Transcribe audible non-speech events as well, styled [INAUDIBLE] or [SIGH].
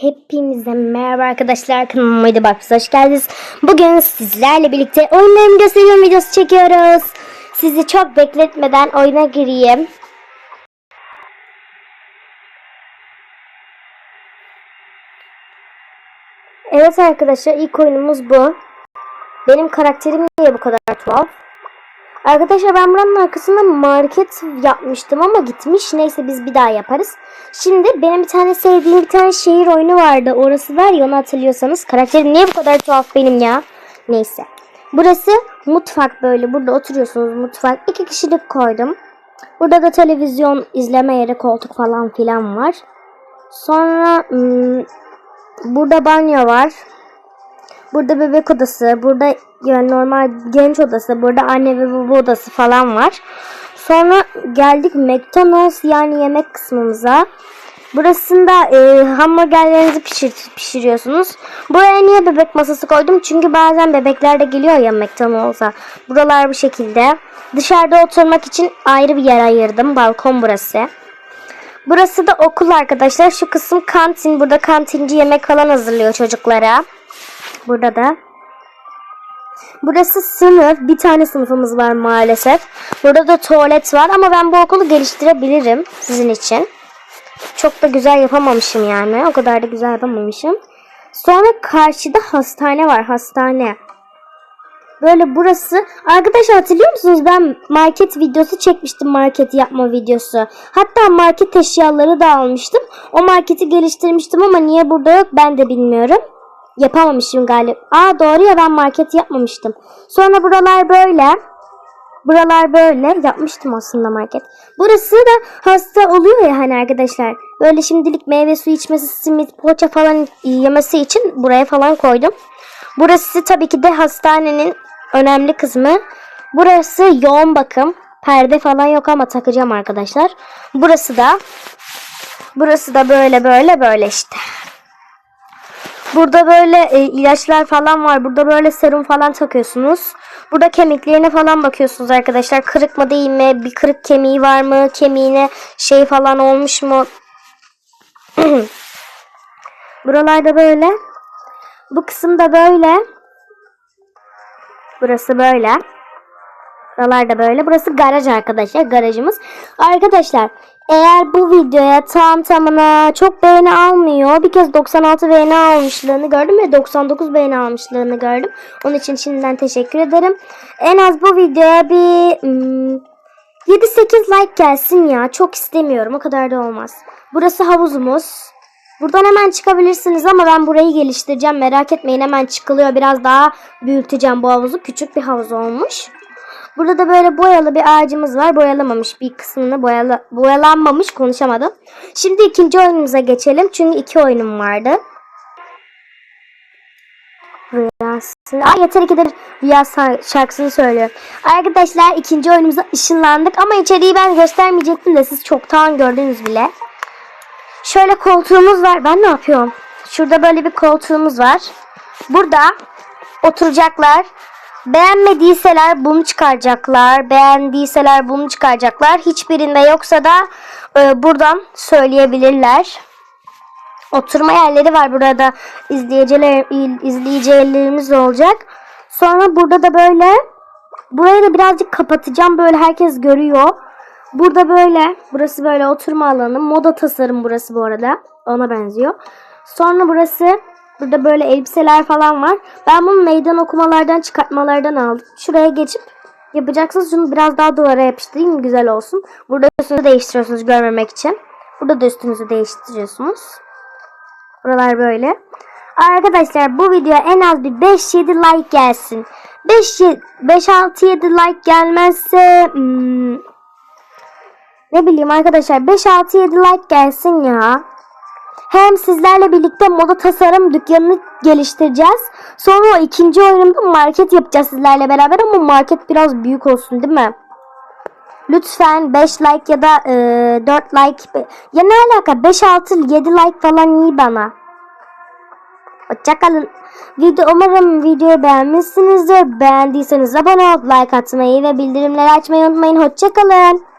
Hepinize merhaba arkadaşlar kanalıma hadi bak hoş geldiniz. Bugün sizlerle birlikte oyunlarımı gösteriyorum videosu çekiyoruz. Sizi çok bekletmeden oyuna gireyim. Evet arkadaşlar ilk oyunumuz bu. Benim karakterim niye bu kadar tuhaf? Arkadaşlar ben buranın arkasında market yapmıştım ama gitmiş. Neyse biz bir daha yaparız. Şimdi benim bir tane sevdiğim bir tane şehir oyunu vardı. Orası var ya onu hatırlıyorsanız. Karakterim niye bu kadar tuhaf benim ya? Neyse. Burası mutfak böyle. Burada oturuyorsunuz mutfak. İki kişilik koydum. Burada da televizyon izleme yeri koltuk falan filan var. Sonra hmm, burada banyo var. Burada bebek odası, burada yani normal genç odası, burada anne ve baba odası falan var. Sonra geldik McDonald's yani yemek kısmımıza. Burasında e, hamburgerlerinizi pişir, pişiriyorsunuz. Buraya niye bebek masası koydum? Çünkü bazen bebekler de geliyor ya McDonald's'a. Buralar bu şekilde. Dışarıda oturmak için ayrı bir yer ayırdım. Balkon burası. Burası da okul arkadaşlar. Şu kısım kantin. Burada kantinci yemek falan hazırlıyor çocuklara. Burada da. Burası sınıf. Bir tane sınıfımız var maalesef. Burada da tuvalet var ama ben bu okulu geliştirebilirim sizin için. Çok da güzel yapamamışım yani. O kadar da güzel yapamamışım. Sonra karşıda hastane var. Hastane. Böyle burası. Arkadaşlar hatırlıyor musunuz? Ben market videosu çekmiştim. Market yapma videosu. Hatta market eşyaları da almıştım. O marketi geliştirmiştim ama niye burada yok ben de bilmiyorum. Yapamamışım galiba. Aa doğru ya ben market yapmamıştım. Sonra buralar böyle. Buralar böyle. Yapmıştım aslında market. Burası da hasta oluyor ya hani arkadaşlar. Böyle şimdilik meyve suyu içmesi, simit, poğaça falan yemesi için buraya falan koydum. Burası tabii ki de hastanenin önemli kısmı. Burası yoğun bakım. Perde falan yok ama takacağım arkadaşlar. Burası da Burası da böyle böyle böyle işte. Burada böyle e, ilaçlar falan var. Burada böyle serum falan takıyorsunuz. Burada kemiklerine falan bakıyorsunuz arkadaşlar. Kırık mı değil mi? Bir kırık kemiği var mı? Kemiğine şey falan olmuş mu? [CLEARS THROAT] Buralarda böyle. Bu kısımda böyle. Burası böyle. Buralarda böyle. Burası garaj arkadaşlar. Garajımız. Arkadaşlar eğer bu videoya tam tamına çok beğeni almıyor. Bir kez 96 beğeni almışlığını gördüm ve 99 beğeni almışlığını gördüm. Onun için şimdiden teşekkür ederim. En az bu videoya bir hmm, 7-8 like gelsin ya. Çok istemiyorum. O kadar da olmaz. Burası havuzumuz. Buradan hemen çıkabilirsiniz ama ben burayı geliştireceğim. Merak etmeyin hemen çıkılıyor. Biraz daha büyüteceğim bu havuzu. Küçük bir havuz olmuş. Burada da böyle boyalı bir ağacımız var. Boyalamamış bir kısmını boyalı, boyalanmamış konuşamadım. Şimdi ikinci oyunumuza geçelim. Çünkü iki oyunum vardı. Rüyasını. Ay yeter ki de rüya şarkısını söylüyorum. Arkadaşlar ikinci oyunumuza ışınlandık. Ama içeriği ben göstermeyecektim de siz çoktan gördünüz bile. Şöyle koltuğumuz var. Ben ne yapıyorum? Şurada böyle bir koltuğumuz var. Burada oturacaklar. Beğenmediyseler bunu çıkaracaklar. Beğendiyseler bunu çıkaracaklar. Hiçbirinde yoksa da e, buradan söyleyebilirler. Oturma yerleri var burada izleyiciler izleyicilerimiz olacak. Sonra burada da böyle burayı da birazcık kapatacağım. Böyle herkes görüyor. Burada böyle burası böyle oturma alanı. Moda tasarım burası bu arada. Ona benziyor. Sonra burası Burada böyle elbiseler falan var. Ben bunu meydan okumalardan çıkartmalardan aldım. Şuraya geçip yapacaksınız. Şunu biraz daha duvara yapıştırayım güzel olsun. Burada üstünüzü değiştiriyorsunuz görmemek için. Burada da üstünüzü değiştiriyorsunuz. Buralar böyle. Arkadaşlar bu video en az bir 5-7 like gelsin. 5-6-7 like gelmezse hmm, ne bileyim arkadaşlar 5-6-7 like gelsin ya. Hem sizlerle birlikte moda tasarım dükkanını geliştireceğiz. Sonra ikinci oyunumda market yapacağız sizlerle beraber ama market biraz büyük olsun değil mi? Lütfen 5 like ya da e, 4 like. Ya ne alaka 5, 6, 7 like falan iyi bana. Hoşçakalın. Video, umarım videoyu beğenmişsinizdir. Beğendiyseniz abone olup like atmayı ve bildirimleri açmayı unutmayın. Hoşçakalın.